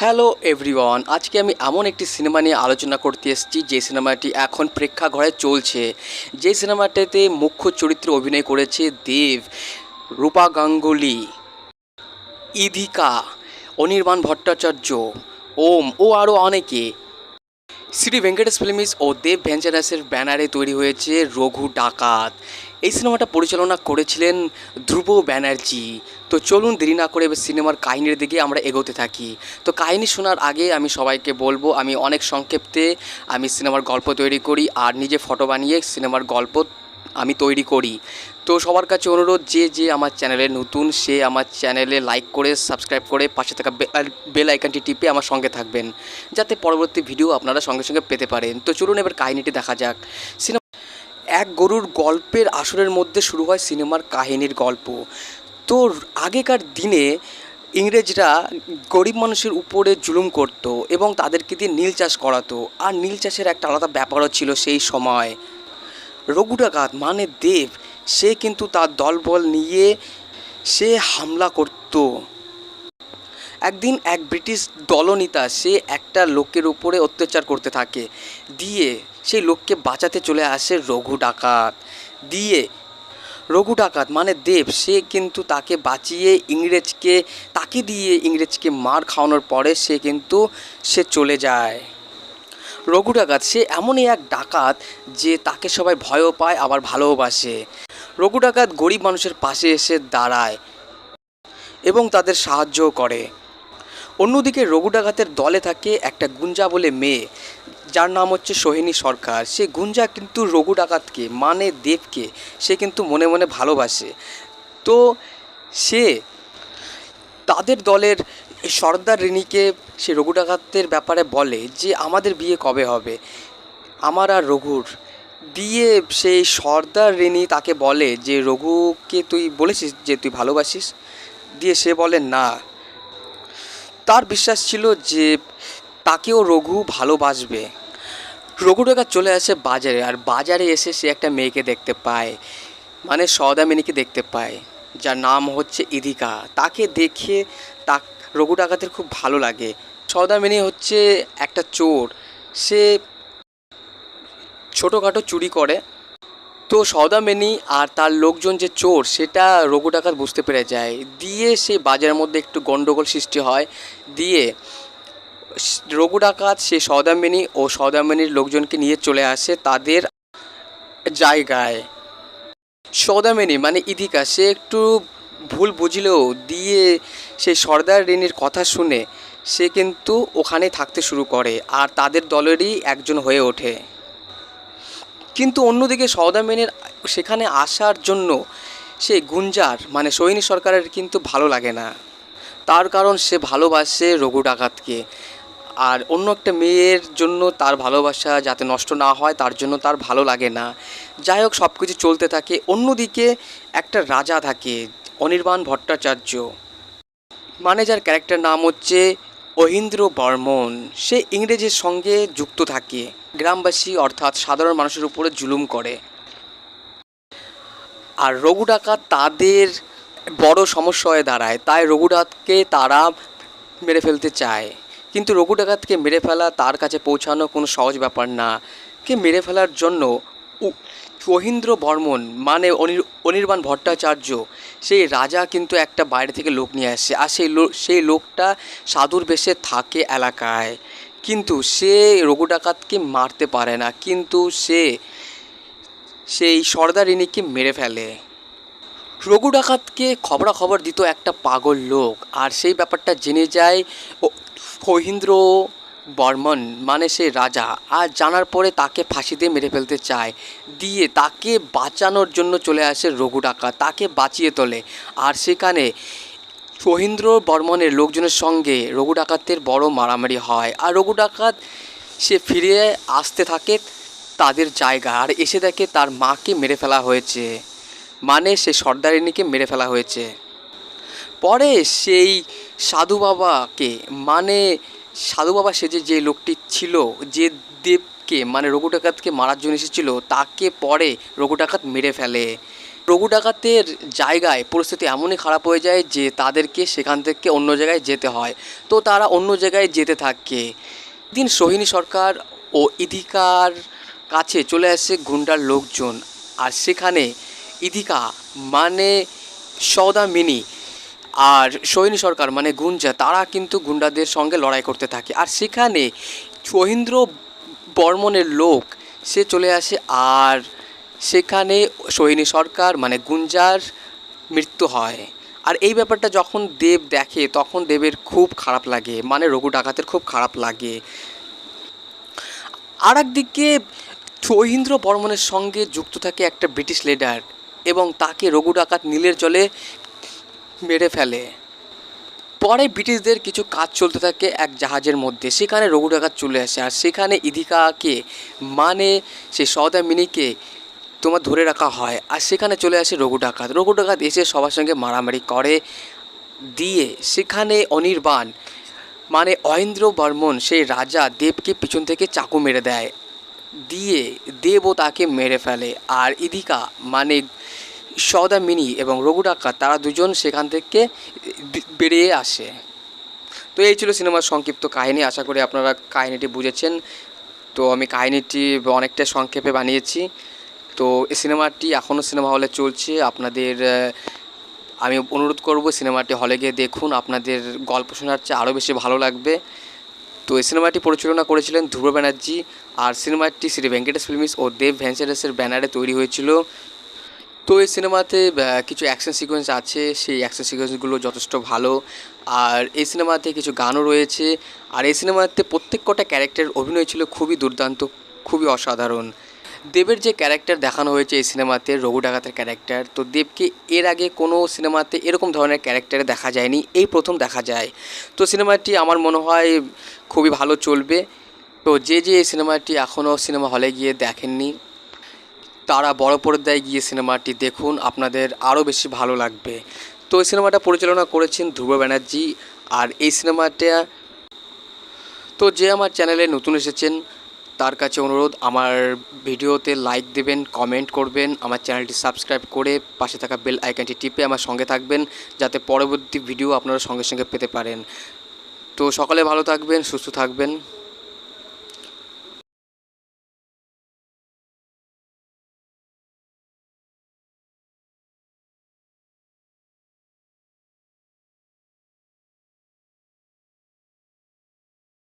Hello everyone, আজকে আমি এমন একটি সিনেমা নিয়ে আলোচনা করতে এসেছি, যে সিনেমাটি এখন প্রেক্ষাঘরে চলছে। যে সিনেমাটাতে মুখ্য চরিত্রে অভিনয় করেছে দেব, রূপা গাঙ্গুলি, ইধিকা, অনির্বাণ ভট্টাচার্য, ওম, ও আরও অনেকে। শ্রী ভেঙ্কটেশ ফিল্মিস ও দেব ভেঞ্চারাসের ব্যানারে তৈরি হয়েছে রঘু ডাকাত। এই সিনেমাটা পরিচালনা করেছিলেন ধ্রুব ব্যানার্জি। তো চলুন দেরি না করে সিনেমার কাহিনীর দিকে আমরা এগোতে থাকি। তো কাহিনী শোনার আগে আমি সবাইকে বলব, আমি অনেক সংক্ষেপে আমি সিনেমার গল্প তৈরি করি আর নিজে ফটো বানিয়ে সিনেমার গল্প আমি তৈরি করি। তো সবার কাছে অনুরোধ, যে যে আমার চ্যানেলে নতুন, সে আমার চ্যানেলে লাইক করে, সাবস্ক্রাইব করে পাশে থাকা বেল আইকনটি টিপে আমার সঙ্গে থাকবেন। যাতে পরবর্তী ভিডিও আপনারা সঙ্গে সঙ্গে পেতে পারেন। তো চলুন এবার কাহিনীটি দেখা যাক। সিনেমা এক গরুর গল্পের আসরের মধ্যে শুরু হয় সিনেমার কাহিনীর গল্প। তো আগেকার দিনে ইংরেজরা গরিব মানুষের উপরে জুলুম করতো এবং তাদেরকে দিয়ে নীল চাষ করাতো। আর নীল চাষের একটা আলাদা ব্যাপারও ছিল সেই সময়। রঘু ডাকাত মানে দেব, সে কিন্তু তার দলবল নিয়ে সে হামলা করতো। একদিন এক ব্রিটিশ দলনেতা, সে একটা লোকের উপরে অত্যাচার করতে থাকে। দিয়ে সেই লোককে বাঁচাতে চলে আসে রঘু ডাকাত। দিয়ে রঘু ডাকাত মানে দেব, সে কিন্তু তাকে বাঁচিয়ে ইংরেজকে, তাকে দিয়ে ইংরেজকে মার খাওয়ানোর পরে সে কিন্তু, সে চলে যায়। রঘু ডাকাত, সে এমনই এক ডাকাত যে তাকে সবাই ভয়ও পায়, আবার ভালোবাসে রঘু ডাকাত গরিব মানুষের পাশে এসে দাঁড়ায় এবং তাদের সাহায্যও করে। অন্যদিকে রঘু ডাকাতের দলে থাকে একটা গুঞ্জা বলে মেয়ে। যার নাম হচ্ছে সোহিনী সরকার। সে গুঞ্জা কিন্তু রঘু ডাকাতকে মানে দেবকে, সে কিন্তু মনে মনে ভালোবাসে। তো সে তাদের দলের সর্দার রিনিকে সে রঘু ডাকাতের ব্যাপারে বলে যে, আমাদের বিয়ে কবে হবে? আমার আর রঘুর দিয়ে সেই সর্দার রিনি তাকে বলে যে, রঘুকে তুই বলেছিস যে, তুই ভালোবাসিস? দিয়ে সে বলে, না। তার বিশ্বাস ছিল যে তাকেও রঘু ভালোবাসবে। রঘু ডাকাত চলে আসে বাজারে আর বাজারে এসে সে একটা মেয়েকে দেখতে পায় মানে সদামিনীকে দেখতে পায়, যার নাম হচ্ছে ইদিকা তাকে দেখে তা রঘু ডাকাতের খুব ভালো লাগে। সদামিনী হচ্ছে একটা চোর। সে ছোটোখাটো চুরি করে তো সৌদামিনী আর তার লোকজন যে চোর, সেটা রঘু ডাকাত বুঝতে পেরে যায়। দিয়ে সে বাজারের মধ্যে একটু গণ্ডগোল সৃষ্টি হয়। দিয়ে রঘু ডাকাত সে সৌদামিনী ও সৌদামিনীর লোকজনকে নিয়ে চলে আসে তাদের জায়গায়। সৌদামিনী মানে ইদিকা সে একটু ভুল বুঝলেও দিয়ে সেই সর্দার ঋণীর কথা শুনে সে কিন্তু ওখানে থাকতে শুরু করে আর তাদের দলেরই একজন হয়ে ওঠে। কিন্তু অন্যদিকে সৌদামিনীর সেখানে আসার জন্য সে গুঞ্জার মানে সৈনী সরকারের কিন্তু ভালো লাগে না। তার কারণ সে ভালোবাসে রঘু ডাকাতকে। আর অন্য একটা মেয়ের জন্য তার ভালোবাসা যাতে নষ্ট না হয়, তার জন্য তার ভালো লাগে না। যাই হোক সব কিছু চলতে থাকে। অন্যদিকে একটা রাজা থাকে, অনির্বাণ ভট্টাচার্য। মানে যার ক্যারেক্টার নাম হচ্ছে অহিন্দ্র বর্মন সে ইংরেজের সঙ্গে যুক্ত থাকে। গ্রামবাসী অর্থাৎ সাধারণ মানুষের উপরে জুলুম করে। আর রঘু ডাকাত তাদের বড় সমস্যা হয়ে দাঁড়ায়, তাই রঘু ডাকাতকে তারা মেরে ফেলতে চায়। কিন্তু রঘু ডাকাতকে মেরে ফেলা তার কাছে পৌঁছানো কোনো সহজ ব্যাপার না। কে মেরে ফেলার জন্য মহীন্দ্র বর্মন মানে অনির, অনির্বাণ ভট্টাচার্য, সেই রাজা কিন্তু একটা বাইরে থেকে লোক নিয়ে আসে। আর সেই লোক সেই লোকটা সাধুর বেশে থাকে এলাকায়। কিন্তু সে রঘু ডাকাতকে মারতে পারে না, কিন্তু সে, সেই সর্দারিনীকে মেরে ফেলে। রঘু ডাকাতকে খবরাখবর দিত একটা পাগল লোক, আর সেই ব্যাপারটা জেনে যায় মহীন্দ্র বর্মন মানে সে রাজা, আর জানার পরে তাকে ফাঁসি দিয়ে মেরে ফেলতে চায়। দিয়ে তাকে বাঁচানোর জন্য চলে আসে রঘু ডাকাত তাকে বাঁচিয়ে তোলে। আর সেখানে মহীন্দ্র বর্মনের লোকজনের সঙ্গে রঘু ডাকাতের বড় মারামারি হয়। আর রঘু ডাকাত সে ফিরে আসতে থাকে তাদের জায়গা আর এসে দেখে তার মাকে মেরে ফেলা হয়েছে। মানে সে সর্দারিনীকে মেরে ফেলা হয়েছে। পরে সেই সাধু বাবাকে মানে সাধু বাবা সেজে যে লোকটি ছিল, যে দেবকে মানে রঘু ডাকাতকে মারার জন্য এসেছিল, তাকে পরে রঘু ডাকাত মেরে ফেলে। রঘু ডাকাতের জায়গায় পরিস্থিতি এমনই খারাপ হয়ে যায় যে তাদেরকে সেখান থেকে অন্য জায়গায় যেতে হয়। তো তারা অন্য জায়গায় যেতে থাকে। দিন সোহিনী সরকার ও ইধিকার কাছে চলে আসে গুন্ডার লোকজন। আর সেখানে ইধিকা মানে সৌদা মিনি আর সোহিনী সরকার মানে গুঞ্জা, তারা কিন্তু গুন্ডাদের সঙ্গে লড়াই করতে থাকে। আর সেখানে সোহিন্দ্র বর্মনের লোক, সে চলে আসে। আর সেখানে সোহিনী সরকার মানে গুঞ্জার মৃত্যু হয়। আর এই ব্যাপারটা যখন দেব দেখে, তখন দেবের খুব খারাপ লাগে মানে রঘু ডাকাতের খুব খারাপ লাগে। আর একদিকে সৌহিন্দ্র বর্মনের সঙ্গে যুক্ত থাকে একটা ব্রিটিশ লিডার এবং তাকে রঘু ডাকাত নীলের জলে মেরে ফেলে। পরে ব্রিটিশদের কিছু কাজ চলতে থাকে এক জাহাজের মধ্যে, সেখানে রঘু ডাকাত চলে আসে। আর সেখানে ইদিকাকে মানে সেই সৌদা মিনিকে তোমার ধরে রাখা হয়। আর সেখানে চলে আসে রঘু ডাকাত। রঘু ডাকাত এসে সবার সঙ্গে মারামারি করে। দিয়ে সেখানে অনির্বাণ মানে অহেন্দ্র বর্মন, সেই রাজা দেবকে পিছন থেকে চাকু মেরে দেয়। দিয়ে দেবও তাকে মেরে ফেলে। আর ইদিকা মানে সদা মিনি এবং রঘু ডাকাত, তারা দুজন সেখান থেকে বেরিয়ে আসে। তো এই ছিল সিনেমার সংক্ষিপ্ত কাহিনী। আশা করি আপনারা কাহিনীটি বুঝেছেন। তো আমি কাহিনীটি অনেকটা সংক্ষেপে বানিয়েছি। তো এই সিনেমাটি এখনও সিনেমা হলে চলছে। আপনাদের আমি অনুরোধ করব সিনেমাটি হলে গিয়ে দেখুন। আপনাদের গল্প শোনার চেয়ে আরও বেশি ভালো লাগবে। তো এই সিনেমাটি পরিচালনা করেছিলেন ধ্রুব ব্যানার্জি আর সিনেমাটি শ্রী ভেঙ্কটেশ ফিল্মিস ও দেব ভেঞ্চারাসের ব্যানারে তৈরি হয়েছিল। তো এই সিনেমাতে কিছু অ্যাকশন সিকোয়েন্স আছে। সেই অ্যাকশন সিকোয়েন্সগুলো যথেষ্ট ভালো। আর এই সিনেমাতে কিছু গানও রয়েছে। আর এই সিনেমাতে প্রত্যেক কটা ক্যারেক্টার অভিনয় ছিল খুবই দুর্দান্ত, খুবই অসাধারণ। দেবের যে ক্যারেক্টার দেখানো হয়েছে এই সিনেমাতে রঘু ডাকাতের ক্যারেক্টার তো দেবকে এর আগে কোনো সিনেমাতে এরকম ধরনের ক্যারেক্টারে দেখা যায়নি, এই প্রথম দেখা যায়। তো সিনেমাটি আমার মনে হয় খুবই ভালো চলবে। তো যে যে এই সিনেমাটি এখনও সিনেমা হলে গিয়ে দেখেননি, তারা বড় পর্দায় গিয়ে সিনেমাটি দেখুন, আপনাদের আরও বেশি ভালো লাগবে। তো এই সিনেমাটা পরিচালনা করেছেন ধ্রুব ব্যানার্জি, আর এই সিনেমাটা তো যে আমার চ্যানেলে নতুন এসেছেন তার কাছে অনুরোধ, আমার ভিডিওতে লাইক দেবেন কমেন্ট করবেন, আমার চ্যানেলটি সাবস্ক্রাইব করে পাশে থাকা বেল আইকনটি টিপে আমার সঙ্গে থাকবেন, যাতে পরবর্তী ভিডিও আপনারা সঙ্গে সঙ্গে পেতে পারেন। তো সকালে ভালো থাকবেন, সুস্থ থাকবেন।